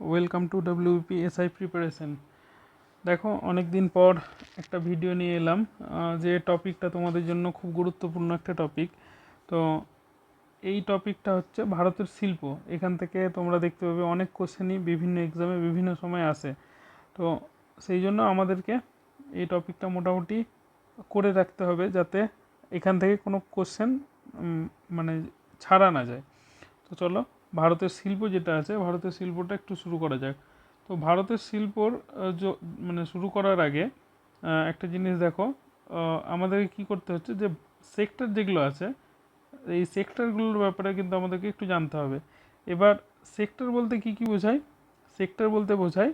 Welcome to WP SI preparation দেখো অনেক দিন পর একটা ভিডিও নিয়ে এলাম যে টপিকটা তোমাদের জন্য খুব গুরুত্বপূর্ণ একটা টপিক তো এই টপিকটা হচ্ছে ভারতের শিল্প। এখান থেকে তোমরা দেখতে পাবে অনেক কোশ্চেনই বিভিন্ন এক্সামে বিভিন্ন সময় আসে। তো সেই জন্য আমাদেরকে এই টপিকটা মোটামুটি করে রাখতে হবে যাতে এখান থেকে কোনো কোশ্চেন মানে ছাড়া না যায়। তো চলো ভারতের শিল্প যেটা আছে, ভারতের শিল্পটা একটু শুরু করা যাক। তো ভারতের শিল্পর মানে শুরু করার আগে একটা জিনিস দেখো আমাদেরকে কী করতে হচ্ছে যে সেক্টর যেগুলো আছে, এই সেক্টরগুলোর ব্যাপারে কিন্তু আমাদেরকে একটু জানতে হবে। এবার সেক্টর বলতে কি কি বোঝায়? সেক্টর বলতে বোঝায়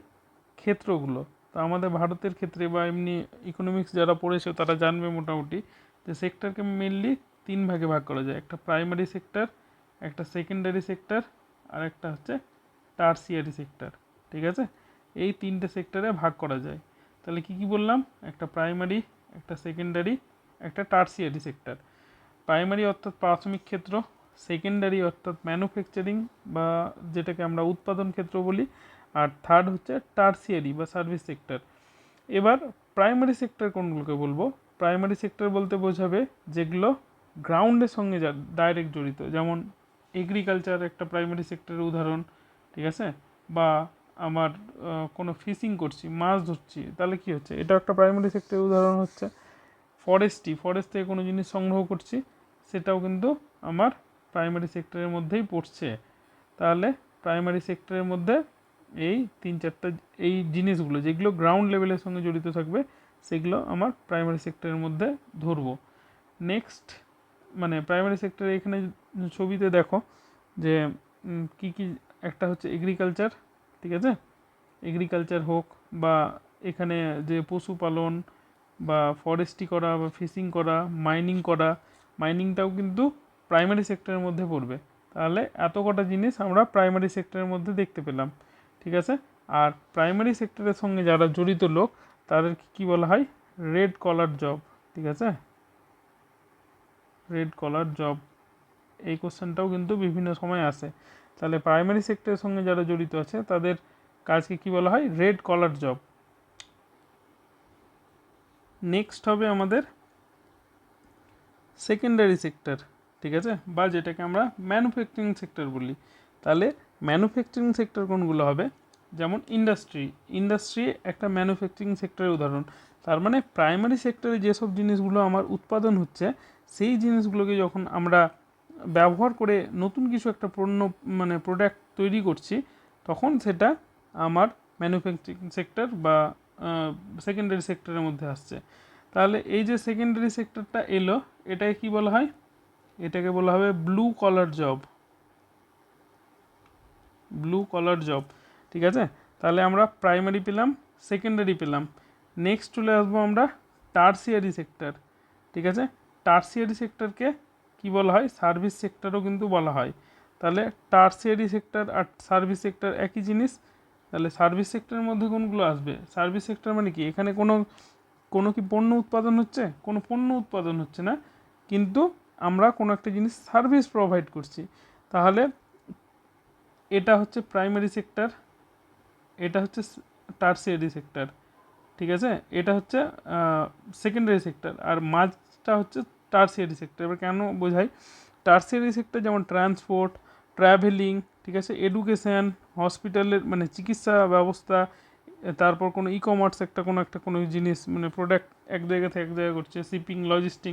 ক্ষেত্রগুলো। তো আমাদের ভারতের ক্ষেত্রে বা এমনি ইকোনমিক্স যারা পড়েছে, তারা জানবে মোটামুটি যে সেক্টরকে মেনলি তিন ভাগে ভাগ করা যায়। একটা প্রাইমারি সেক্টর একটা সেকেন্ডারি সেক্টর আর একটা হচ্ছে টার্সিয়ারি সেক্টর ঠিক আছে? এই তিনটে সেক্টরে ভাগ করা যায়। তাহলে কি কি বললাম? একটা প্রাইমারি একটা সেকেন্ডারি একটা টার্সিয়ারি সেক্টর প্রাইমারি অর্থাৎ প্রাথমিক ক্ষেত্র সেকেন্ডারি অর্থাৎ ম্যানুফ্যাকচারিং বা যেটাকে আমরা উৎপাদন ক্ষেত্র বলি, আর থার্ড হচ্ছে টার্সিয়ারি বা সার্ভিস সেক্টর এবার প্রাইমারি সেক্টর কোনগুলোকে বলব? প্রাইমারি সেক্টর বলতে বোঝাবে যেগুলো গ্রাউন্ডের সঙ্গে ডাইরেক্ট জড়িত, যেমন এগ্রিকালচার একটা প্রাইমারি সেক্টরের উদাহরণ, ঠিক আছে? বা আমার কোনো ফিশিং করছি, মাছ ধরছি, তাহলে কি হচ্ছে? এটা একটা প্রাইমারি সেক্টরের উদাহরণ হচ্ছে। ফরেস্ট্রি ফরেস্ট থেকে কোনো জিনিস সংগ্রহ করছি, সেটাও কিন্তু আমার প্রাইমারি সেক্টরের মধ্যেই পড়ছে। তাহলে প্রাইমারি সেক্টরের মধ্যে এই তিন চারটা, এই জিনিসগুলো, যেগুলো গ্রাউন্ড লেভেলের সঙ্গে জড়িত থাকবে, সেগুলো আমার প্রাইমারি সেক্টরের মধ্যে ধরবো। নেক্সট মানে প্রাইমারি সেক্টরে এখানে ছবিতে দেখো যে কি কি একটা হচ্ছে এগ্রিকালচার ঠিক আছে? এগ্রিকালচার হোক বা এখানে যে পশুপালন বা ফরেস্ট্রি করা বা ফিশিং করা মাইনিং করা মাইনিংটাও কিন্তু প্রাইমারি সেক্টরের মধ্যে পড়বে। তাহলে এত কটা জিনিস আমরা প্রাইমারি সেক্টরের মধ্যে দেখতে পেলাম, ঠিক আছে? আর প্রাইমারি সেক্টরের সঙ্গে যারা জড়িত লোক, তাদেরকে কী বলা হয়? রেড কলার জব ঠিক আছে? রেড কলার জব এই কোশ্চেনটাও কিন্তু বিভিন্ন সময় আসে। তাহলে প্রাইমারি সেক্টরের সঙ্গে যারা জড়িত আছে, তাদের কাজকে কি বলা হয়? রেড কলার জব নেক্সট হবে আমাদের সেকেন্ডারি সেক্টর ঠিক আছে? বা যেটাকে আমরা ম্যানুফ্যাকচারিং সেক্টর বলি। তাহলে ম্যানুফ্যাকচারিং সেক্টর কোনগুলো হবে? যেমন ইন্ডাস্ট্রি ইন্ডাস্ট্রি একটা ম্যানুফ্যাকচারিং সেক্টরের উদাহরণ। তার মানে প্রাইমারি সেক্টরে যেসব জিনিসগুলো আমার উৎপাদন হচ্ছে সেই জিনিসগুলোকে যখন আমরা ব্যবহার করে নতুন কিছু একটা পণ্য মানে প্রোডাক্ট তৈরি করছি, তখন সেটা আমার ম্যানুফ্যাকচারিং সেক্টর বা সেকেন্ডারি সেক্টরের মধ্যে আসছে। তাহলে এই যে সেকেন্ডারি সেক্টরটা এলো, এটাকে কি বলা হয়? এটাকে বলা হবে blue collar job blue collar job ঠিক আছে? তাহলে আমরা প্রাইমারি পেলাম সেকেন্ডারি পেলাম। নেক্সট চলে আসব আমরা টার্সিয়ারি সেক্টর ঠিক আছে? টার্সিয়ারি সেক্টরকে কি বলা হয়? সার্ভিস সেক্টরও কিন্তু বলা হয়। তাহলে টার্সিয়ারি সেক্টর আর সার্ভিস সেক্টর একই জিনিস? তাহলে সার্ভিস সেক্টরের মধ্যে কোনগুলো আসবে? সার্ভিস সেক্টর মানে কি? এখানে কোনো কোনো কি পণ্য উৎপাদন হচ্ছে? কোনো পণ্য উৎপাদন হচ্ছে না। কিন্তু আমরা কোনো একটা জিনিস সার্ভিস প্রোভাইড করছি। তাহলে এটা হচ্ছে প্রাইমারি সেক্টর এটা হচ্ছে টার্সিয়ারি সেক্টর ঠিক আছে? এটা হচ্ছে সেকেন্ডারি সেক্টর আর মাঝটা হচ্ছে টার্সিয়ারি সেক্টর এবার কেন বোঝাই? টার্সিয়ারি সেক্টর যেমন ট্রান্সপোর্ট ট্রাভেলিং ঠিক আছে এডুকেশন হসপিটালের মানে চিকিৎসা ব্যবস্থা, তারপর কোনো ই কমার্স একটা কোনো একটা কোনো জিনিস মানে প্রোডাক্ট এক জায়গা থেকে এক জায়গায় করছে শিপিং লজিস্টিং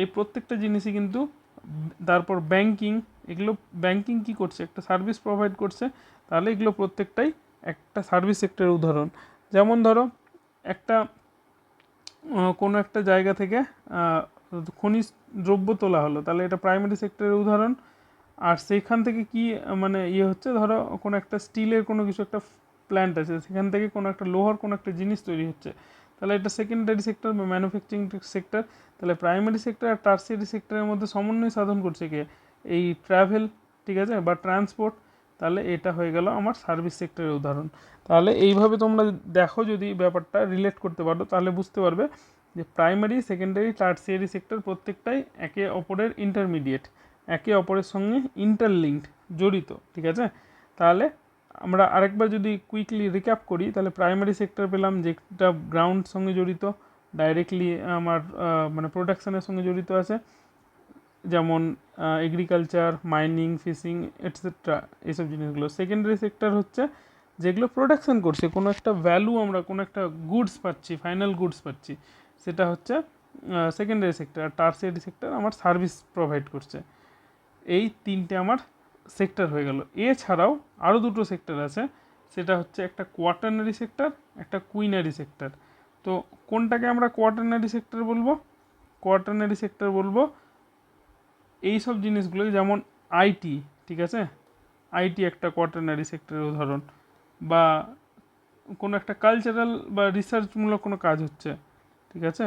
এই প্রত্যেকটা জিনিসই কিন্তু তারপর ব্যাংকিং এগুলো ব্যাংকিং কি করছে? একটা সার্ভিস প্রোভাইড করছে, তাহলে এগুলো প্রত্যেকটাই একটা সার্ভিস সেক্টরের উদাহরণ। যেমন ধরো, একটা কোনো একটা জায়গা থেকে খনিজ দ্রব্য তোলা হলো। তাহলে এটা প্রাইমারি সেক্টরের উদাহরণ। আর সেইখান থেকে কি মানে ইয়ে হচ্ছে, ধরো কোনো একটা স্টিলের কোনো কিছু একটা প্ল্যান্ট আছে, সেখান থেকে কোনো একটা লোহার কোনো একটা জিনিস তৈরি হচ্ছে। তাহলে এটা সেকেন্ডারি সেক্টর বা ম্যানুফ্যাকচারিং সেক্টর তাহলে প্রাইমারি সেক্টর আর টার্সিয়ারি সেক্টরের মধ্যে সমন্বয় সাধন করছে কে? এই ট্রাভেল ঠিক আছে? বা ট্রান্সপোর্ট তাহলে এটা হয়ে গেল আমার সার্ভিস সেক্টরের উদাহরণ। তাহলে এইভাবে তোমরা দেখো যদি ব্যাপারটা রিলেট করতে পারো, তাহলে বুঝতে পারবে যে প্রাইমারি সেকেন্ডারি টার্সিয়ারি সেক্টর প্রত্যেকটাই একে অপরের ইন্টারমিডিয়েট একে অপরের সঙ্গে ইন্টারলিঙ্কড জড়িত, ঠিক আছে? তাহলে আমরা আরেকবার যদি কুইকলি রিক্যাপ করি, তাহলে প্রাইমারি সেক্টর পেলাম যেটা গ্রাউন্ড সঙ্গে জড়িত ডাইরেক্টলি আমার মানে প্রোডাকশনের সঙ্গে জড়িত আছে। যেমন এগ্রিকালচার মাইনিং ফিশিং এটসেট্রা এইসব জিনিসগুলো। সেকেন্ডারি সেক্টর হচ্ছে যেগুলো প্রোডাকশন করছে, কোনো একটা ভ্যালু আমরা, কোনো একটা গুডস পাচ্ছি ফাইনাল গুডস পাচ্ছি। সেটা হচ্ছে সেকেন্ডারি সেক্টর আর সেক্টর আমার সার্ভিস প্রোভাইড করছে। এই তিনটে আমার সেক্টর হয়ে গেল। এছাড়াও আরও দুটো সেক্টর আছে। সেটা হচ্ছে একটা কোয়াটারনারি সেক্টর একটা কুইনারি সেক্টর তো কোনটাকে আমরা কোয়াটারনারি সেক্টর বলব? কোয়াটারনারি সেক্টর বলব এই সব জিনিসগুলো যেমন আইটি ঠিক আছে? আইটি একটা কোয়াটারনারি সেক্টরের উদাহরণ বা কোনো একটা কালচারাল বা রিসার্চমূলক কোনো কাজ হচ্ছে, ঠিক আছে?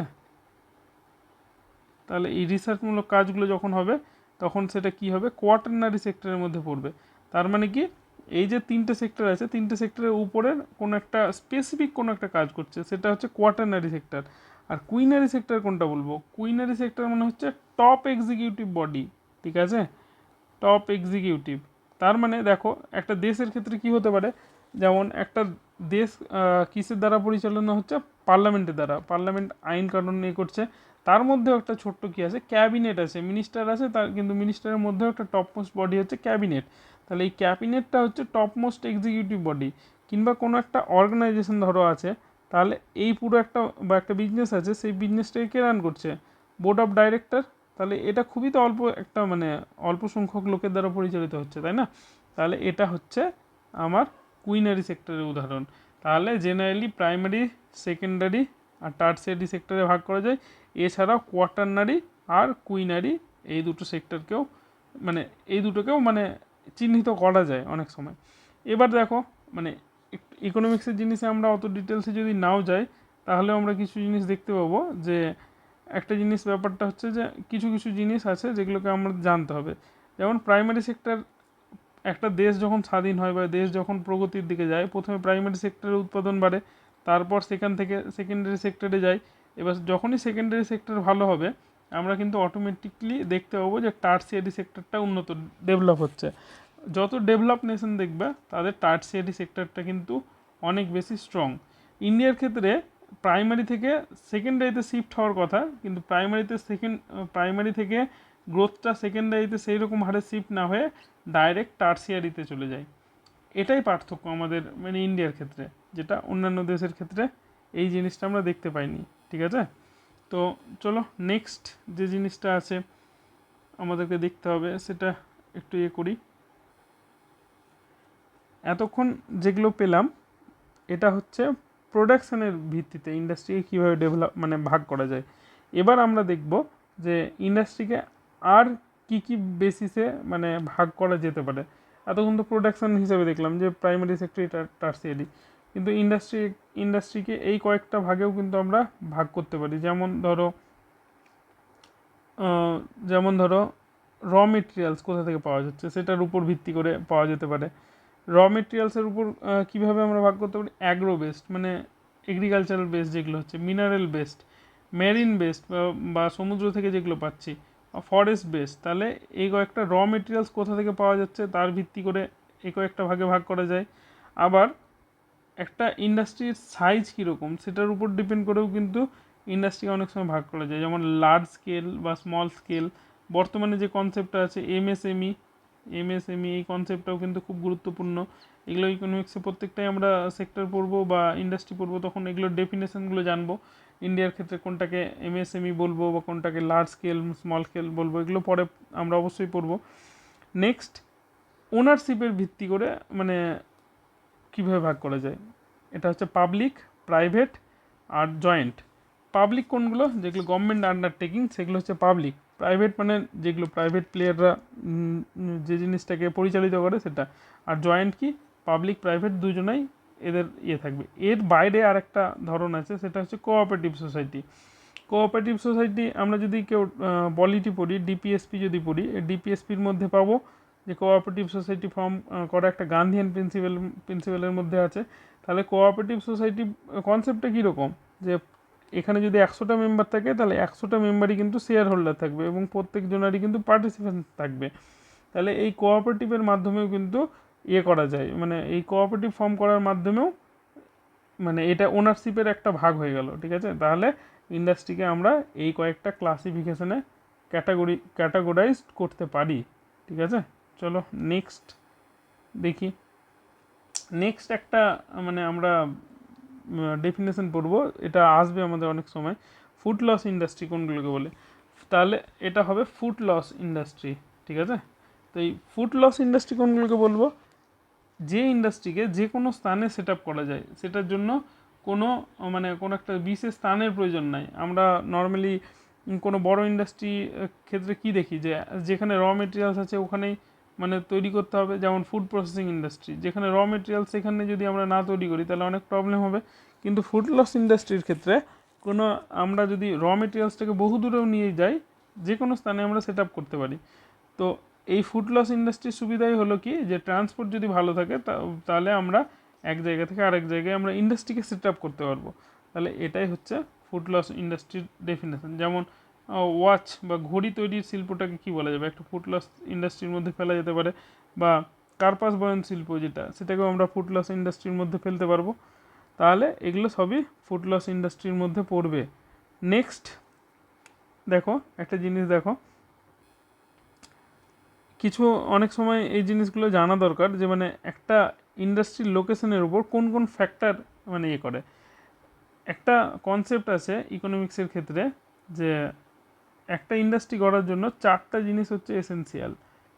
তাহলে এই রিসার্চমূলক কাজগুলো যখন হবে, তখন সেটা কি হবে? কোয়াটারনারি সেক্টরের মধ্যে পড়বে। তার মানে কি? এই যে তিনটে সেক্টর আছে, তিনটে সেক্টরের উপরের কোনো একটা স্পেসিফিক কোনো একটা কাজ করছে, সেটা হচ্ছে কোয়াটারনারি সেক্টর আর কুইনারি সেক্টর কোনটা বলব? কুইনারি সেক্টর মানে হচ্ছে টপ এক্সিকিউটিভ বডি ঠিক আছে? টপ এক্সিকিউটিভ তার মানে দেখো, একটা দেশের ক্ষেত্রে কি হতে পারে? যেমন একটা দেশ কিসের দ্বারা পরিচালনা হচ্ছে? পার্লামেন্টের দ্বারা। পার্লামেন্ট আইন কানুন নিয়ে করছে। তার মধ্যেও একটা ছোট্ট কি আছে? ক্যাবিনেট আছে। মিনিস্টার আছে, তার কিন্তু মিনিস্টারের মধ্যেও একটা টপ মোস্ট বডি হচ্ছে ক্যাবিনেট তাহলে এই ক্যাবিনেটটা হচ্ছে টপ মোস্ট এক্সিকিউটিভ বডি কিংবা কোনো একটা অর্গানাইজেশন ধরো আছে তাহলে এই পুরো একটা বা একটা বিজনেস আছে, সেই বিজনেসটাকে কে রান করছে? বোর্ড অফ ডাইরেক্টর তাহলে এটা খুবই তো অল্প একটা মানে অল্প সংখ্যক লোকের দ্বারা পরিচালিত হচ্ছে, তাই না? তাহলে এটা হচ্ছে আমার কুইনারি সেক্টরের উদাহরণ। তাহলে জেনারেলি প্রাইমারি সেকেন্ডারি আর টার্সিয়ারি সেক্টরে ভাগ করা যায়। এছাড়াও কোয়াটারনারি আর কুইনারি এই দুটো সেক্টরকেও মানে এই দুটোকেও মানে চিহ্নিত করা যায় অনেক সময়। এবার দেখো মানে ইকোনমিক্সের জিনিসে আমরা অত ডিটেলসে যদি নাও যাই তাহলে আমরা কিছু জিনিস দেখতে পাবো যে একটা জিনিস ব্যাপারটা হচ্ছে যে কিছু কিছু জিনিস আছে যেগুলোকে আমরা জানতে হবে। যেমন প্রাইমারি সেক্টর একটা দেশ যখন স্বাধীন হয় বা দেশ যখন প্রগতির দিকে যায়, প্রথমে প্রাইমারি সেক্টরের উৎপাদন বাড়ে, তারপর সেখান থেকে সেকেন্ডারি সেক্টরে যায় এবার যখনই সেকেন্ডারি সেক্টর ভালো হবে, আমরা কিন্তু অটোমেটিকলি দেখতে পাবো যে টার্সিয়ারি সেক্টরটা উন্নত ডেভেলপ হচ্ছে। যত ডেভেলপ নেশন দেখবে, তাদের টার্সিয়ারি সেক্টরটা কিন্তু অনেক বেশি স্ট্রং ইন্ডিয়ার ক্ষেত্রে প্রাইমারি থেকে সেকেন্ডারিতে শিফট হওয়ার কথা, কিন্তু প্রাইমারিতে সেকেন্ড প্রাইমারি থেকে গ্রোথটা সেকেন্ডারিতে সেই রকম হারে শিফট না হয়ে ডাইরেক্ট টার্সিয়ারিতে চলে যায়। এটাই পার্থক্য আমাদের মানে ইন্ডিয়ার ক্ষেত্রে, যেটা অন্যান্য দেশের ক্ষেত্রে এই জিনিসটা আমরা দেখতে পাইনি, ঠিক আছে? তো চলো নেক্সট যে জিনিসটা আছে, আমাদেরকে দেখতে হবে, সেটা একটু ইয়ে করি। এতক্ষণ যেগুলো পেলাম, এটা হচ্ছে প্রোডাকশনের ভিত্তিতে ইন্ডাস্ট্রিকে কীভাবে ডেভেলপ মানে ভাগ করা যায়। এবার আমরা দেখব যে ইন্ডাস্ট্রিকে আর কি কি বেসিসে মানে ভাগ করা যেতে পারে। এতক্ষণ তো প্রোডাকশন হিসেবে দেখলাম যে প্রাইমারি সেক্টর টার্সিয়ারি কিন্তু ইন্ডাস্ট্রি, ইন্ডাস্ট্রিকে এই কয়েকটা ভাগেও কিন্তু আমরা ভাগ করতে পারি। যেমন ধরো যেমন ধরো, র মেটেরিয়ালস কোথা থেকে পাওয়া যাচ্ছে? সেটার উপর ভিত্তি করে পাওয়া যেতে পারে। র মেটেরিয়ালসের উপর কীভাবে আমরা ভাগ করতে পারি? অ্যাগ্রো বেসড মানে এগ্রিকালচারাল বেসড যেগুলো হচ্ছে মিনারেল বেসড মেরিন বেসড বা সমুদ্র থেকে যেগুলো পাচ্ছি ফরেস্ট বেস তাহলে এই কয়েকটা র মেটেরিয়ালস কোথা থেকে পাওয়া যাচ্ছে, তার ভিত্তি করে এই কয়েকটা ভাগে ভাগ করা যায়। আবার একটা ইন্ডাস্ট্রির সাইজ কীরকম, সেটার উপর ডিপেন্ড করেও কিন্তু ইন্ডাস্ট্রি অনেক সময় ভাগ করা যায়। যেমন লার্জ স্কেল বা স্মল স্কেল বর্তমানে যে কনসেপ্টটা আছে এমএসএমই এমএসএমই এই কনসেপ্টটাও কিন্তু খুব গুরুত্বপূর্ণ। এগুলো ইকোনমিক্সে প্রত্যেকটাই আমরা সেক্টর পড়ব বা ইন্ডাস্ট্রি পড়ব, তখন এগুলোর ডেফিনেশনগুলো জানব। ইন্ডিয়ার ক্ষেত্রে কোনটাকে এমএসএমই বলব বা কোনটাকে লার্জ স্কেল স্মল স্কেল বলব, এগুলো পরে আমরা অবশ্যই পড়ব। নেক্সট ওনারশিপের ভিত্তি করে মানে কীভাবে ভাগ করা যায়? এটা হচ্ছে পাবলিক প্রাইভেট আর জয়েন্ট পাবলিক কোনগুলো? যেগুলো গভর্নমেন্ট আন্ডারটেকিং সেগুলো হচ্ছে পাবলিক প্রাইভেট মানে যেগুলো প্রাইভেট প্লেয়াররা যে জিনিসটাকে পরিচালিত করে সেটা। আর জয়েন্ট কি? পাবলিক প্রাইভেট দুজনেই এদের ইয়ে থাকবে। এর বাইরে আর একটা ধরন আছে, সেটা হচ্ছে কোঅপারেটিভ সোসাইটি কোঅপারেটিভ সোসাইটি আমরা যদি কেউ পলিটি পড়ি ডিপিএসপি যদি পড়ি ডিপিএসপির মধ্যে পাবো যে কোঅপারেটিভ সোসাইটি ফর্ম করা একটা গান্ধিয়ান প্রিন্সিপাল প্রিন্সিপালের মধ্যে আছে। তাহলে কোঅপারেটিভ সোসাইটি কনসেপ্টটা কীরকম? যে এখানে যদি একশোটা মেম্বার থাকে, তাহলে একশোটা মেম্বারই কিন্তু শেয়ার হোল্ডার থাকবে এবং প্রত্যেকজনেরই কিন্তু পার্টিসিপেন্ট থাকবে। তাহলে এই কোঅপারেটিভের মাধ্যমেও কিন্তু ইয়ে করা যায়। মানে এই কোঅপারেটিভ ফর্ম করার মাধ্যমেও মানে এটা ওনারশিপের একটা ভাগ হয়ে গেল, ঠিক আছে? তাহলে ইন্ডাস্ট্রিকে আমরা এই কয়েকটা ক্লাসিফিকেশনে ক্যাটাগরি ক্যাটাগরাইজ করতে পারি, ঠিক আছে? চলো নেক্সট দেখি। নেক্সট একটা মানে আমরা ডেফিনেশন পড়ব। এটা আসবে আমাদের অনেক সময়। ফুড লস ইন্ডাস্ট্রি কোনগুলোকে বলে? তাহলে এটা হবে ফুড লস ইন্ডাস্ট্রি ঠিক আছে? তো এই ফুড লস ইন্ডাস্ট্রি কোনগুলোকে বলব? যে ইন্ডাস্ট্রিকে যে কোনো স্থানে সেট আপ করা যায়। সেটার জন্য কোনো মানে কোনো একটা বিশেষ স্থানের প্রয়োজন নাই। আমরা নর্মালি কোনো বড় ইন্ডাস্ট্রি ক্ষেত্রে কি দেখি? যে যেখানে র মেটেরিয়ালস আছে, ওখানেই মানে তৈরি করতে হবে যেমন ফুড প্রসেসিং ইন্ডাস্ট্রি যেখানে র মেটেরিয়াল সেখানে যদি আমরা না তৈরি করি তাহলে অনেক প্রবলেম হবে। কিন্তু ফুড লস ইন্ডাস্ট্রির ক্ষেত্রে কোনো, আমরা যদি র মেটেরিয়ালসটাকে বহু দূরেও নিয়ে যাই যে কোনো স্থানে আমরা সেট আপ করতে পারি। তো এই ফুড লস ইন্ডাস্ট্রির সুবিধাই হলো কি? যে ট্রান্সপোর্ট যদি ভালো থাকে তাহলে আমরা এক জায়গা থেকে আরেক জায়গায় আমরা ইন্ডাস্ট্রিকে সেট আপ করতে পারব। তাহলে এটাই হচ্ছে ফুড লস ইন্ডাস্ট্রির ডেফিনেশন যেমন ওয়াচ বা ঘড়ি তৈরির শিল্পটাকে কী বলা যাবে? একটা ফুড লস ইন্ডাস্ট্রির মধ্যে ফেলা যেতে পারে বা কার্পাস বয়ন শিল্প যেটা, সেটাকেও আমরা ফুড লস ইন্ডাস্ট্রির মধ্যে ফেলতে পারব। তাহলে এগুলো সবই ফুড লস ইন্ডাস্ট্রির মধ্যে পড়বে। নেক্সট দেখো, একটা জিনিস দেখো। কিছু অনেক সময় এই জিনিসগুলো জানা দরকার যে মানে একটা ইন্ডাস্ট্রির লোকেশনের উপর কোন কোন ফ্যাক্টর মানে ইয়ে করে। একটা কনসেপ্ট আছে ইকোনমিক্সের ক্ষেত্রে যে একটা ইন্ডাস্ট্রি করার জন্য চারটা জিনিস হচ্ছে এসেন্সিয়াল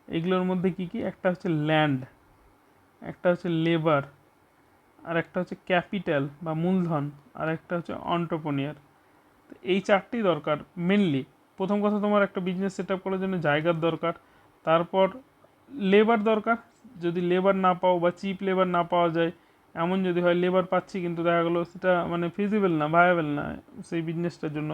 এগুলোর মধ্যে কি কি? একটা হচ্ছে ল্যান্ড একটা হচ্ছে লেবার আর একটা হচ্ছে ক্যাপিটাল বা মূলধন, আর একটা হচ্ছে অন্টারপ্রনিয়ার তো এই চারটি দরকার মেনলি প্রথম কথা, তোমার একটা বিজনেস সেট আপ করার জন্য জায়গার দরকার। তারপর লেবার দরকার। যদি লেবার না পাও বা চিপ লেবার না পাওয়া যায়, এমন যদি হয় লেবার পাচ্ছি কিন্তু দেখা গেলো সেটা মানে ফিজিবল না ভায়াবেল না। সেই বিজনেসটার জন্য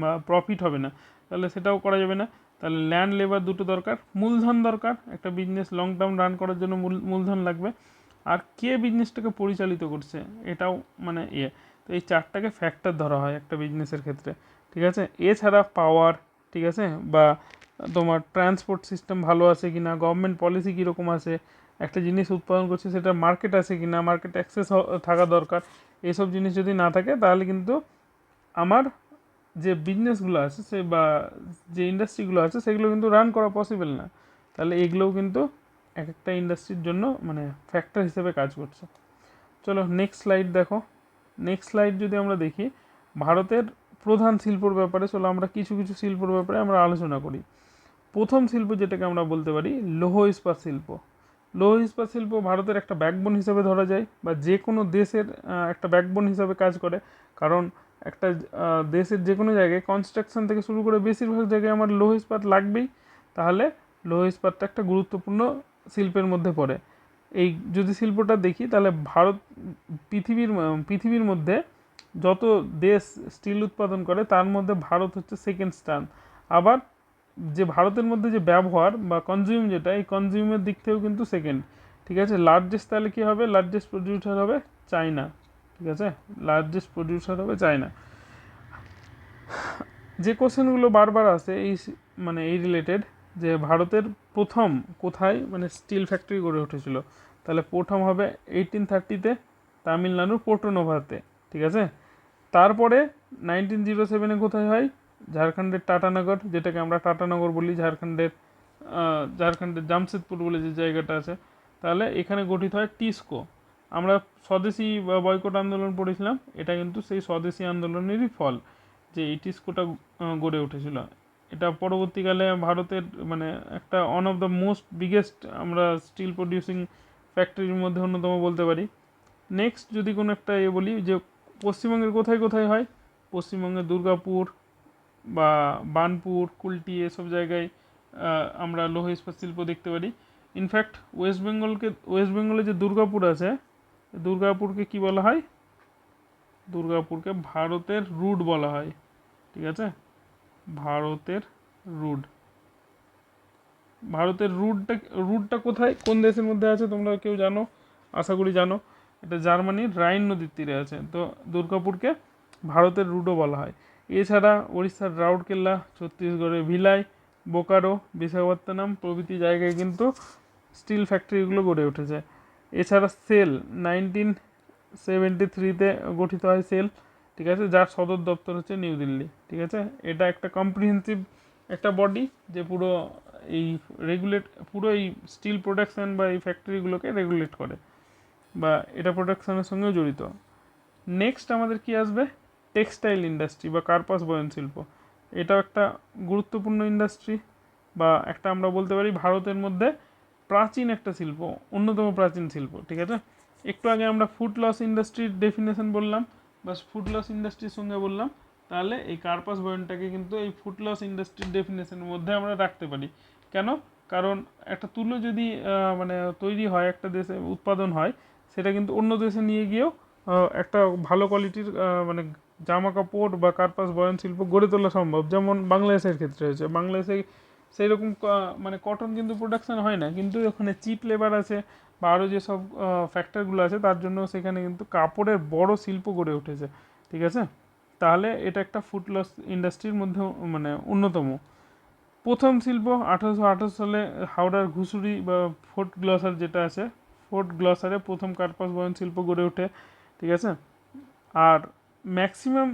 বা প্রফিট হবে না। তাহলে সেটাও করা যাবে না। তাহলে ল্যান্ড লেবার দুটো দরকার, মূলধন দরকার, একটা বিজনেস লং টার্ম রান করার জন্য মূল, মূলধন লাগবে। আর কে বিজনেসটাকে পরিচালিত করছে, এটাও মানে ইয়ে। তো এই চারটাকে ফ্যাক্টর ধরা হয় একটা বিজনেসের ক্ষেত্রে, ঠিক আছে? এছাড়া পাওয়ার ঠিক আছে? বা তোমার ট্রান্সপোর্ট সিস্টেম ভালো আছে কি না গভর্নমেন্ট পলিসি কীরকম আছে, একটা জিনিস উৎপাদন করছে সেটা মার্কেট আছে কি না মার্কেট অ্যাক্সেস থাকা দরকার। এইসব জিনিস যদি না থাকে, তাহলে কিন্তু আমার যে বিজনেসগুলো আছে, সে বা যে ইন্ডাস্ট্রিগুলো আছে, সেগুলো কিন্তু রান করা পসিবল না। তাহলে এগুলোও কিন্তু এক একটা ইন্ডাস্ট্রির জন্য মানে ফ্যাক্টর হিসেবে কাজ করছে। চলো নেক্সট স্লাইড দেখো। নেক্সট স্লাইড যদি আমরা দেখি, ভারতের প্রধান শিল্পর ব্যাপারে, চলো আমরা কিছু কিছু শিল্পর ব্যাপারে আমরা আলোচনা করি। প্রথম শিল্প যেটাকে আমরা বলতে পারি, লৌহ ইস্পাত শিল্প। লৌহ ইস্পাত শিল্প ভারতের একটা ব্যাকবোন হিসাবে ধরা যায়, বা যে কোনো দেশের একটা ব্যাকবোন হিসাবে কাজ করে। কারণ একটা দেশের যে কোনো জায়গায় কনস্ট্রাকশন থেকে শুরু করে বেশিরভাগ জায়গায় আমার লৌহ ইস্পাত লাগবেই। তাহলে লৌহ ইস্পাতটা একটা গুরুত্বপূর্ণ শিল্পের মধ্যে পড়ে। এই যদি শিল্পটা দেখি, তাহলে ভারত, পৃথিবীর পৃথিবীর মধ্যে যত দেশ স্টিল উৎপাদন করে, তার মধ্যে ভারত হচ্ছে সেকেন্ড স্থান। আবার যে ভারতের মধ্যে যে ব্যবহার বা কনজিউম যেটা, এই কনজিউমের দিক থেকেও কিন্তু সেকেন্ড ঠিক আছে? লার্জেস্ট তাহলে কী হবে? লার্জেস্ট প্রডিউসার হবে চায়না। ঠিক আছে? লার্জেস্ট প্রডিউসার হবে চায়না। যে কোশ্চেনগুলো বারবার আসে, এই মানে এই রিলেটেড যে ভারতের প্রথম কোথায় মানে স্টিল ফ্যাক্টরি গড়ে উঠেছিল? তাহলে প্রথম হবে এইটিন থার্টিতে তামিলনাড়ুর পোর্টোনোভাতে, ঠিক আছে? তারপরে নাইনটিন জিরো সেভেনে কোথায় হয়? ঝাড়খণ্ডের টাটানগর, যেটাকে আমরা টাটানগর বলি, ঝাড়খণ্ডের ঝাড়খণ্ডের জামশেদপুর বলে যে জায়গাটা আছে। তাহলে এখানে গঠিত হয় টিস্কো। আমরা স্বদেশি বয়কট আন্দোলন পড়েছিলাম, এটা কিন্তু সেই স্বদেশি আন্দোলনেরই ফল যে এই টিস্কোটা গড়ে উঠেছিল। এটা পরবর্তীকালে ভারতের মানে একটা one of the most biggest আমরা স্টিল প্রডিউসিং ফ্যাক্টরির মধ্যে অন্যতম বলতে পারি। নেক্সট যদি কোনো একটা এ বলি যে পশ্চিমবঙ্গের কোথায় কোথায় হয়? পশ্চিমবঙ্গের দুর্গাপুর বা বানপুর, কুলটি এসব জায়গায় আমরা লৌহ ইস্পাত শিল্প দেখতে পারি। ইনফ্যাক্ট ওয়েস্ট বেঙ্গলকে ওয়েস্ট বেঙ্গলে যে দুর্গাপুর আছে দুর্গাপুরকে কি বলা হয়? দুর্গাপুরকে ভারতের রুট বলা হয়। ঠিক আছে? ভারতের রুট। ভারতের রুটটা রুটটা কোথায়? কোন দেশের মধ্যে আছে তোমরা কেউ জানো? আশা করি জানো। এটা জার্মানির রাইন নদীর তীরে আছে। তো দুর্গাপুরকে ভারতের রুটও বলা হয়। এছাড়া উড়িষ্যার রাউরকেল্লা ছত্তিশগড়ের ভিলাই, বোকারো, বিশাখাপত্তনম প্রভৃতি জায়গায় কিন্তু স্টিল ফ্যাক্টরিগুলো গড়ে উঠেছে। এছাড়া সেল নাইনটিন সেভেন্টি থ্রিতে গঠিত হয় সেল, ঠিক আছে? যার সদর দপ্তর হচ্ছে নিউ দিল্লি, ঠিক আছে? এটা একটা কম্প্রিহেন্সিভ একটা বডি যে পুরো এই রেগুলেট পুরো এই স্টিল প্রোডাকশান বা এই ফ্যাক্টরিগুলোকে রেগুলেট করে বা এটা প্রোডাকশানের সঙ্গেও জড়িত। নেক্সট আমাদের কি আসবে? টেক্সটাইল ইন্ডাস্ট্রি বা কার্পাস বয়ন শিল্প এটাও একটা গুরুত্বপূর্ণ ইন্ডাস্ট্রি বা একটা আমরা বলতে পারি ভারতের মধ্যে প্রাচীন একটা শিল্প, অন্যতম প্রাচীন শিল্প, ঠিক আছে? একটু আগে আমরা ফুড লস ইন্ডাস্ট্রির ডেফিনেশন বললাম বা ফুড লস ইন্ডাস্ট্রির সঙ্গে বললাম, তাহলে এই কার্পাস বয়নটাকে কিন্তু এই ফুড লস ইন্ডাস্ট্রির ডেফিনেশনের মধ্যে আমরা রাখতে পারি। কেন? কারণ একটা তুলো যদি মানে তৈরি হয়, একটা দেশে উৎপাদন হয়, সেটা কিন্তু অন্য দেশে নিয়ে গিয়েও একটা ভালো কোয়ালিটির মানে জামা কাপড় বা কার্পাস বয়ন শিল্প গড়ে তোলা সম্ভব। যেমন বাংলাদেশের ক্ষেত্রে হয়েছে। বাংলাদেশে সেই রকম মানে কটন কিন্তু প্রোডাকশন হয় না, কিন্তু ওখানে চিপ লেবার আছে বা আরও যেসব ফ্যাক্টরগুলো আছে, তার জন্য সেখানে কিন্তু কাপড়ের বড় শিল্প গড়ে উঠেছে, ঠিক আছে? তাহলে এটা একটা ফুড লস ইন্ডাস্ট্রির মধ্যে মানে অন্যতম। প্রথম শিল্প আঠারোশো আঠাশ সালে হাওড়ার ঘুষুরি বা ফোর্ট গ্লসার যেটা আছে ফোর্ট গ্লসারে প্রথম কার্পাস বয়ন শিল্প গড়ে ওঠে, ঠিক আছে? আর ম্যাক্সিমাম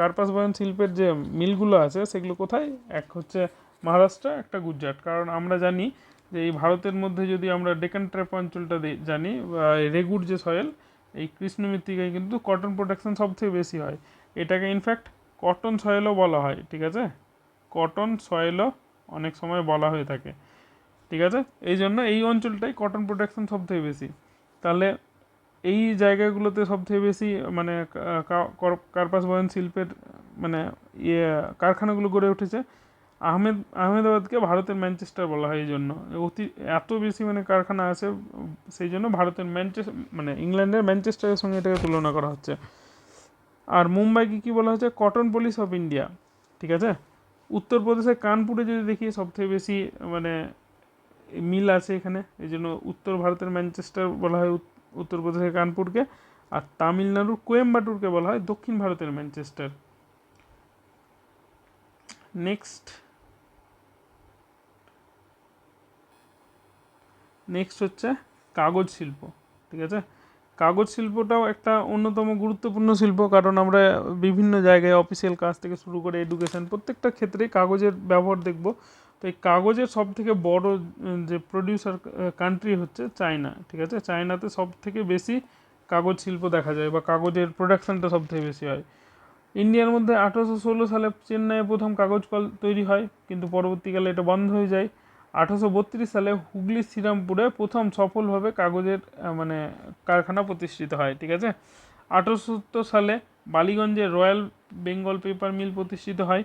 কার্পাস বয়ন শিল্পের যে মিলগুলো আছে, সেগুলো কোথায়? এক হচ্ছে মহারাষ্ট্র, একটা গুজরাট। কারণ আমরা জানি যে এই ভারতের মধ্যে যদি আমরা ডেকান ট্র্যাপ অঞ্চলটা জানি রেগুর যে সয়েল এই কৃষ্ণ মৃত্তিকায় কিন্তু কটন প্রোডাকশন সবথেকে বেশি হয়। এটাকে ইনফ্যাক্ট কটন সয়েলও বলা হয়, ঠিক আছে? কটন সয়েলও অনেক সময় বলা হয়ে থাকে, ঠিক আছে? এই জন্য এই অঞ্চলটাই কটন প্রোডাকশন সবথেকে বেশি। তাহলে এই জায়গাগুলোতে সবথেকে বেশি মানে কার্পাস বয়ন শিল্পের মানে ইয়ে কারখানাগুলো গড়ে উঠেছে। আহমেদ, আহমেদাবাদকে ভারতের ম্যানচেস্টার বলা হয় এই জন্য অতি, এত বেশি মানে কারখানা আছে, সেই জন্য ভারতের ম্যানচেস্টার মানে ইংল্যান্ডের ম্যানচেস্টারের সঙ্গে এটাকে তুলনা করা হচ্ছে। আর মুম্বাইকে কী বলা হচ্ছে? কটন পলিস অফ ইন্ডিয়া ঠিক আছে? উত্তরপ্রদেশের কানপুরে যদি দেখি, সবথেকে বেশি মানে মিল আছে এখানে। এই জন্য উত্তর ভারতের ম্যানচেস্টার বলা হয় উত- উত্তরপ্রদেশের কানপুরকে। আর তামিলনাড়ুর কোয়েম্বাটুরকে বলা হয় দক্ষিণ ভারতের ম্যানচেস্টার। নেক্সট নেক্সট হচ্ছে কাগজ শিল্প, ঠিক আছে? কাগজ শিল্পটাও একটা অন্যতম গুরুত্বপূর্ণ শিল্প, কারণ আমরা বিভিন্ন জায়গায় অফিসিয়াল কাজ থেকে শুরু করে এডুকেশন প্রত্যেকটা ক্ষেত্রেই কাগজের ব্যবহার দেখব। তো এই কাগজের সব থেকে বড় যে প্রডিউসার কান্ট্রি হচ্ছে চায়না, ঠিক আছে? চায়নাতে সব থেকে বেশি কাগজ শিল্প দেখা যায় বা কাগজের প্রোডাকশনটা সব থেকে বেশি হয়। ইন্ডিয়ার মধ্যে আঠারোশো ষোলো সালে চেন্নাইয়ে প্রথম কাগজ কল তৈরি হয়, কিন্তু পরবর্তীকালে এটা বন্ধ হয়ে যায়। আঠারোশো বত্রিশ সালে হুগলি শ্রীরামপুরে প্রথম সফলভাবে কাগজের মানে কারখানা প্রতিষ্ঠিত হয়, ঠিক আছে? আঠারোশো সত্তর সালে বালিগঞ্জে রয়্যাল বেঙ্গল পেপার মিল প্রতিষ্ঠিত হয়।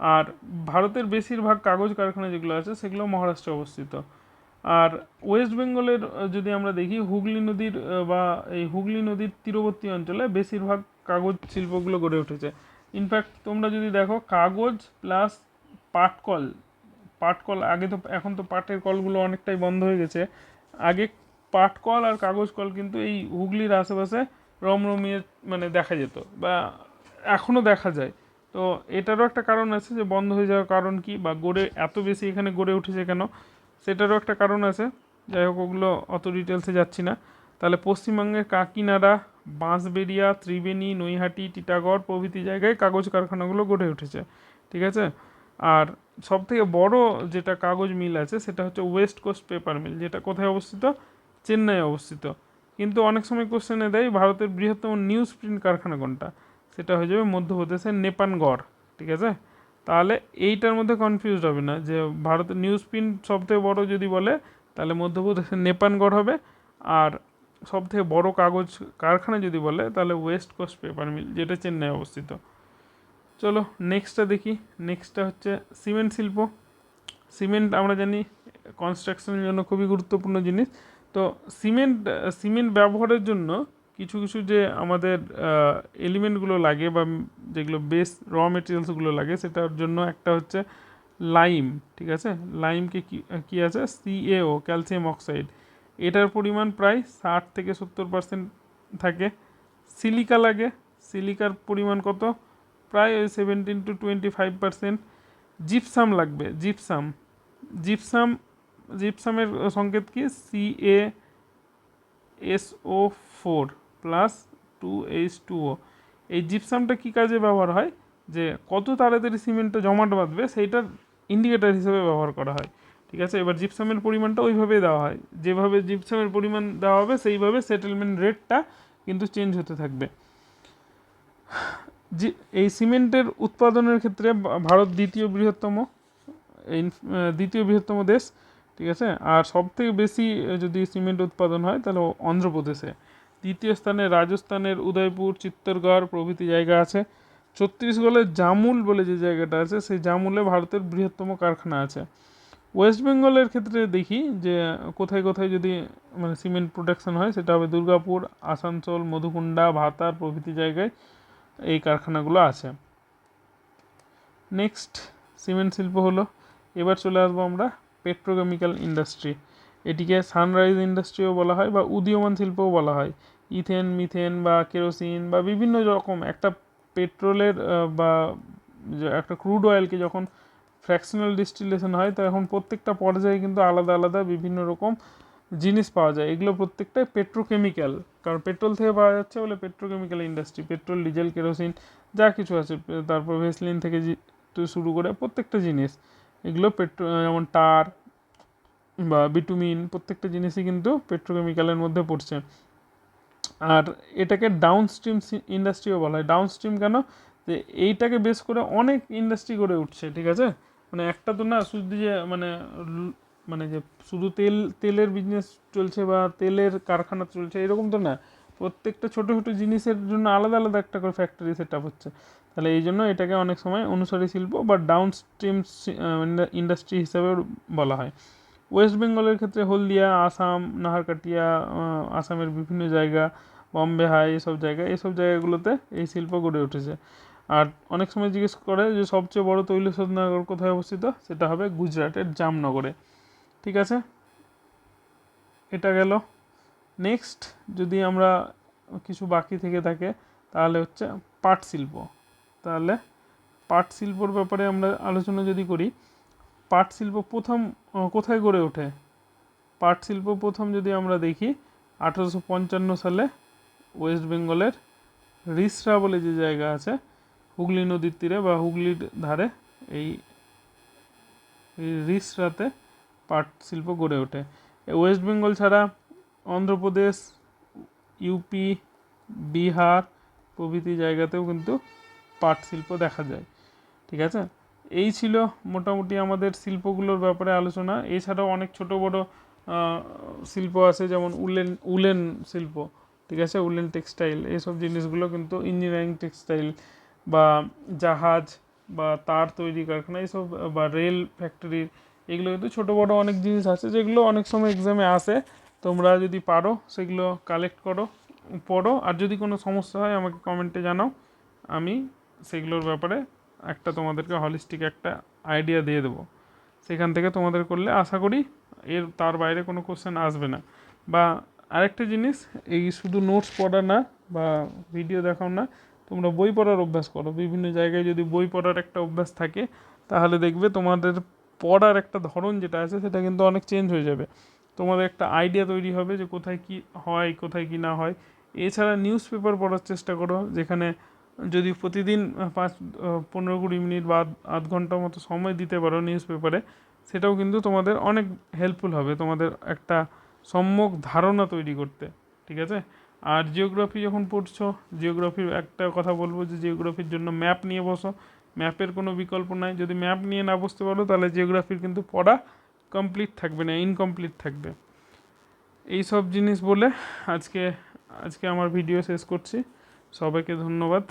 আর ভারতের বেশিরভাগ কাগজ কারখানা যেগুলো আছে, সেগুলো মহারাষ্ট্রে অবস্থিত। আর ওয়েস্ট বেঙ্গলের যদি আমরা দেখি, হুগলি নদীর বা এই হুগলি নদীর তীরবর্তী অঞ্চলে বেশিরভাগ কাগজ শিল্পগুলো গড়ে উঠেছে। ইনফ্যাক্ট তোমরা যদি দেখো, কাগজ প্লাস পাটকল পাটকল আগে তো, এখন তো পাটের কলগুলো অনেকটাই বন্ধ হয়ে গেছে। আগে পাট কল আর কাগজ কল কিন্তু এই হুগলির আশেপাশে রমরমিয়ে মানে দেখা যেত বা এখনও দেখা যায়। তো এটারও একটা কারণ আছে যে বন্ধ হয়ে যাওয়ার কারণ কি বা গড়ে এত বেশি এখানে গড়ে উঠেছে কেন? সেটারও একটা কারণ আছে। যাই হোক, ওগুলো অত ডিটেলসে যাচ্ছি না। তাহলে পশ্চিমবঙ্গের কাকিনাড়া, বাঁশবেড়িয়া, ত্রিবেণী, নৈহাটি, টিটাগড় প্রভৃতি জায়গায় কাগজ কারখানাগুলো গড়ে উঠেছে। ঠিক আছে? আর সব থেকে বড় যেটা কাগজ মিল আছে, সেটা হচ্ছে ওয়েস্ট কোস্ট পেপার মিল যেটা কোথায় অবস্থিত? চেন্নাই অবস্থিত। কিন্তু অনেক সময় কোশ্চেনে দেয়, ভারতের বৃহত্তম নিউজ প্রিন্ট কারখানা কোনটা? সেটা হয়ে যাবে মধ্যপ্রদেশের নেপানগড়, ঠিক আছে? তাহলে এইটার মধ্যে কনফিউজ হবে না, যে ভারতের নিউজ প্রিন্ট সবথেকে বড় যদি বলে, তাহলে মধ্যপ্রদেশের নেপানগড় হবে। আর সবথেকে বড় কাগজ কারখানা যদি বলে, তাহলে ওয়েস্ট কোস্ট পেপার মিল যেটা চেন্নাই অবস্থিত। চলো নেক্সটটা দেখি। নেক্সটটা হচ্ছে সিমেন্ট শিল্প। সিমেন্ট আমরা জানি কনস্ট্রাকশনের জন্য খুবই গুরুত্বপূর্ণ জিনিস। তো সিমেন্ট সিমেন্ট ব্যবহারের জন্য কিছু কিছু যে আমাদের এলিমেন্টগুলো লাগে বা যেগুলো বেস র মেটেরিয়ালসগুলো লাগে, সেটার জন্য একটা হচ্ছে লাইম ঠিক আছে? লাইমকে কি কী আছে? সিএও ক্যালসিয়াম অক্সাইড এটার পরিমাণ প্রায় ষাট থেকে সত্তর পার্সেন্ট থাকে। সিলিকা লাগে। সিলিকার পরিমাণ কত? প্রায় ওই seventeen to twenty five percent gypsum লাগবে জিপসাম জিপসাম জিপসামের সংকেত কি? C A S O four plus two H two O এই জিপসামটা কী কাজে ব্যবহার হয়? যে কত তাড়াতাড়ি সিমেন্টটা জমাট বাঁধবে সেইটার ইন্ডিকেটার হিসেবে ব্যবহার করা হয়। ঠিক আছে? এবার জিপসামের পরিমাণটা ওইভাবেই দেওয়া হয়। যেভাবে জিপসামের পরিমাণ দেওয়া হবে সেইভাবে সেটেলমেন্ট রেটটা কিন্তু চেঞ্জ হতে থাকবে। জি, এই সিমেন্টের উৎপাদনের ক্ষেত্রে ভারত দ্বিতীয় বৃহত্তম দ্বিতীয় বৃহত্তম দেশ, ঠিক আছে? আর সব থেকে বেশি যদি সিমেন্ট উৎপাদন হয়, তাহলে অন্ধ্রপ্রদেশে। দ্বিতীয় স্থানে রাজস্থানের উদয়পুর, চিত্তরগড় প্রভৃতি জায়গা আছে। ছত্তিশগড়ের জামুল বলে যে জায়গাটা আছে, সেই জামুলে ভারতের বৃহত্তম কারখানা আছে। ওয়েস্ট বেঙ্গলের ক্ষেত্রে দেখি যে, কোথায় কোথায় যদি মানে সিমেন্ট প্রোডাকশন হয়, সেটা হবে দুর্গাপুর, আসানসোল, মধুকুন্ডা, ভাতার প্রভৃতি জায়গায়। এই কারখানাগুলো আছে। নেক্সট সিমেন্ট শিল্প হলো। এবার চলে আসব আমরা পেট্রোকেমিক্যাল ইন্ডাস্ট্রি এটিকে সানরাইজ ইন্ডাস্ট্রিও বলা হয় বা উদীয়মান শিল্পও বলা হয়। ইথেন, মিথেন বা কেরোসিন বা বিভিন্ন রকম একটা পেট্রোলের বা একটা ক্রুড অয়েলকে যখন ফ্র্যাকশনাল ডিস্টিলেশন হয়, তখন প্রত্যেকটা পর্যায়ে কিন্তু আলাদা আলাদা বিভিন্ন রকম জিনিস পাওয়া যায়। এগুলো প্রত্যেকটাই পেট্রোকেমিক্যাল কারণ পেট্রোল থেকে পাওয়া যাচ্ছে বলে petrochemical industry petrol diesel kerosene যা কিছু আছে, তারপর ভেসলিন থেকে শুরু করে প্রত্যেকটা জিনিস। এগুলো পেট্রো যেমন টার বা বিটুমিন প্রত্যেকটা জিনিসই কিন্তু পেট্রোকেমিক্যালের মধ্যে পড়ছে। আর এটাকে ডাউন স্ট্রিম ইন্ডাস্ট্রিও বলা হয়। ডাউন স্ট্রিম কেন? যে এইটাকে বেস করে অনেক ইন্ডাস্ট্রি গড়ে উঠছে, ঠিক আছে? মানে একটা তো না, শুধু যে মানে মানে যে শুধু তেল, তেলের বিজনেস চলছে বা তেলের কারখানা চলছে, এরকম তো না। প্রত্যেকটা ছোটো ছোটো জিনিসের জন্য আলাদা আলাদা একটা করে ফ্যাক্টরি সেট আপ হচ্ছে। তাহলে এই জন্য এটাকে অনেক সময় অনুসারী শিল্প বা ডাউন স্ট্রিম ইন্ডাস্ট্রি হিসাবে বলা হয়। ওয়েস্ট বেঙ্গলের ক্ষেত্রে হলদিয়া, আসাম, নাহারকাটিয়া আসামের বিভিন্ন জায়গা, বম্বে হাই, এসব জায়গা, এসব জায়গাগুলোতে এই শিল্প গড়ে উঠেছে। আর অনেক সময় জিজ্ঞেস করে যে সবচেয়ে বড় তৈল কোথায় অবস্থিত? সেটা হবে গুজরাটের জামনগরে। ঠিক আছে? এটা গেল। নেক্সট যদি আমরা কিছু বাকি থেকে থাকে, তাহলে হচ্ছে পাট শিল্প। তাহলে পাট শিল্পর ব্যাপারে আমরা আলোচনা যদি করি, পাট শিল্প প্রথম কোথায় গড়ে ওঠে? পাট শিল্প প্রথম যদি আমরা দেখি, আঠারোশো পঞ্চান্ন সালে ওয়েস্ট বেঙ্গলের রিসরা বলে যে জায়গা আছে, হুগলি নদীর তীরে বা হুগলির ধারে, এই রিসরাতে পাট শিল্প গড়ে ওঠে। ওয়েস্ট বেঙ্গল ছাড়া অন্ধ্রপ্রদেশ, ইউপি, বিহার প্রভৃতি জায়গাতেও কিন্তু পাট শিল্প দেখা যায়। ঠিক আছে? এই ছিল মোটামুটি আমাদের শিল্পগুলোর ব্যাপারে আলোচনা। এছাড়াও অনেক ছোট বড় শিল্প আছে যেমন উলেন উলেন শিল্প। ঠিক আছে? Woollen textile. এইসব জিনিসগুলো কিন্তু ইঞ্জিনিয়ারিং টেক্সটাইল বা জাহাজ বা তার তৈরি কারখানা এইসব বা রেল ফ্যাক্টরির এগুলো কিন্তু ছোটো বড়ো অনেক জিনিস আছে, যেগুলো অনেক সময় এক্সামে আসে। তোমরা যদি পারো, সেগুলো কালেক্ট করো, পড়ো। আর যদি কোনো সমস্যা হয়, আমাকে কমেন্টে জানাও। আমি সেগুলোর ব্যাপারে একটা তোমাদেরকে হলিস্টিক একটা আইডিয়া দিয়ে দেবো। সেখান থেকে তোমাদের করলে আশা করি এর, তার বাইরে কোনো কোশ্চেন আসবে না। বা আরেকটা জিনিস, এই শুধু নোটস পড়া না বা ভিডিও দেখাও না, তোমরা বই পড়ার অভ্যাস করো। বিভিন্ন জায়গায় যদি বই পড়ার একটা অভ্যাস থাকে, তাহলে দেখবে তোমাদের পড়ার একটা ধরন যেটা আছে, সেটা কিন্তু অনেক চেঞ্জ হয়ে যাবে। তোমাদের একটা আইডিয়া তৈরি হবে যে কোথায় কি হয়, কোথায় কি না হয়। এছাড়া নিউজ পেপার পড়ার চেষ্টা করো, যেখানে যদি প্রতিদিন পাঁচ পনেরো কুড়ি মিনিট বা আধ- ঘণ্টা মতো সময় দিতে পারো নিউজ পেপারে সেটাও কিন্তু তোমাদের অনেক হেল্পফুল হবে, তোমাদের একটা সম্যক ধারণা তৈরি করতে, ঠিক আছে? আর জিওগ্রাফি যখন পড়ছো জিওগ্রাফির একটা কথা বলব যে জিওগ্রাফির জন্য ম্যাপ নিয়ে বসো। ম্যাপের কোনো বিকল্প নাই। যদি ম্যাপ নিয়ে না বসতে পারো, তাহলে জিওগ্রাফির কিন্তু পড়া কমপ্লিট থাকবে না ইনকমপ্লিট থাকবে। এই সব জিনিস বলে আজকে আজকে আমার ভিডিও শেষ করছি। সবাইকে ধন্যবাদ।